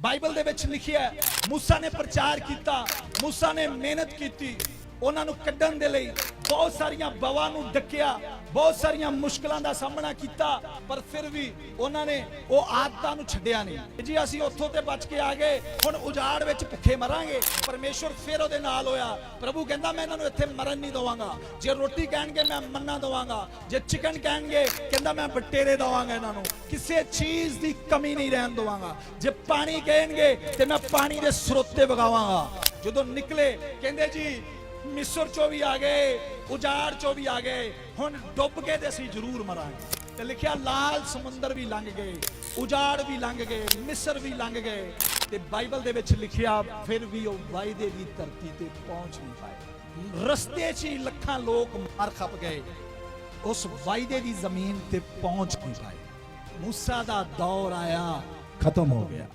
Bible ਦੇ ਵਿੱਚ ਲਿਖਿਆ ਹੈ, ਮੂਸਾ ਨੇ ਪ੍ਰਚਾਰ ਕੀਤਾ, ਮੂਸਾ ਨੇ ਮਿਹਨਤ ਕੀਤੀ, ਉਹਨਾਂ ਨੂੰ ਕੱਢਣ ਦੇ ਲਈ ਬਹੁਤ ਸਾਰੀਆਂ ਬਵਾਂ ਨੂੰ ਡੱਕਿਆ, ਬਹੁਤ ਸਾਰੀਆਂ ਮੁਸ਼ਕਲਾਂ ਦਾ ਸਾਹਮਣਾ ਕੀਤਾ, ਪਰ ਫਿਰ ਵੀ ਉਹਨਾਂ ਨੇ ਉਹ ਆਦਤਾਂ ਨੂੰ ਛੱਡਿਆ ਨਹੀਂ। ਜੀ ਅਸੀਂ ਉੱਥੋਂ ਤੇ ਬਚ ਕੇ ਆ ਗਏ, ਹੁਣ ਉਜਾੜ ਵਿੱਚ ਭੁੱਖੇ ਮਰਾਂਗੇ, ਪਰਮੇਸ਼ਵਰ ਫਿਰ ਉਹਦੇ ਨਾਲ ਹੋਇਆ। ਪ੍ਰਭੂ ਕਹਿੰਦਾ, ਮੈਂ ਇਹਨਾਂ ਨੂੰ ਇੱਥੇ ਮਰਨ ਨਹੀਂ ਦਵਾਂਗਾ। ਜੇ ਰੋਟੀ ਕਹਿਣਗੇ, ਮੈਂ ਮੰਨਾ ਦਵਾਂਗਾ। ਜੇ ਚਿਕਨ ਕਹਿਣਗੇ, ਕਹਿੰਦਾ, ਮੈਂ ਬਟੇਰੇ ਦਵਾਂਗਾ ਇਹਨਾਂ ਨੂੰ। ਕਿਸੇ ਚੀਜ਼ ਦੀ ਕਮੀ ਨਹੀਂ ਰਹਿਣ ਦਵਾਂਗਾ। ਜੇ ਪਾਣੀ ਕਹਿਣਗੇ, ਤੇ ਮੈਂ ਪਾਣੀ ਦੇ ਸਰੋਤੇ ਵਗਾਵਾਂਗਾ। ਜਦੋਂ ਨਿਕਲੇ, ਕਹਿੰਦੇ ਜੀ ਮਿਸਰ ਚੋਂ ਵੀ ਆ ਗਏ, ਉਜਾੜ ਚੋਂ ਵੀ ਆ ਗਏ। ਹੁਣ ਡੁੱਬ ਕੇ ਤੇ ਅਸੀਂ ਜ਼ਰੂਰ ਮਰਾਂਗੇ। ਤੇ ਲਿਖਿਆ, ਲਾਲ ਸਮੁੰਦਰ ਵੀ ਲੰਘ ਗਏ, ਉਜਾੜ ਵੀ ਲੰਘ ਗਏ, ਮਿਸਰ ਵੀ ਲੰਘ ਗਏ। ਤੇ ਬਾਈਬਲ ਦੇ ਵਿੱਚ ਲਿਖਿਆ, ਫਿਰ ਵੀ ਉਹ ਵਾਅਦੇ ਦੀ ਧਰਤੀ ਤੇ ਪਹੁੰਚ ਨਹੀਂ ਪਾਏ। ਰਸਤੇ 'ਚ ਹੀ ਲੱਖਾਂ ਲੋਕ ਮਾਰ ਖਪ ਗਏ। ਉਸ ਵਾਅਦੇ ਦੀ ਜ਼ਮੀਨ ਤੇ ਪਹੁੰਚ ਨਹੀਂ ਪਾਏ। ਮੂਸਾ ਦਾ ਦੌਰ ਆਇਆ, ਖਤਮ ਹੋ ਗਿਆ।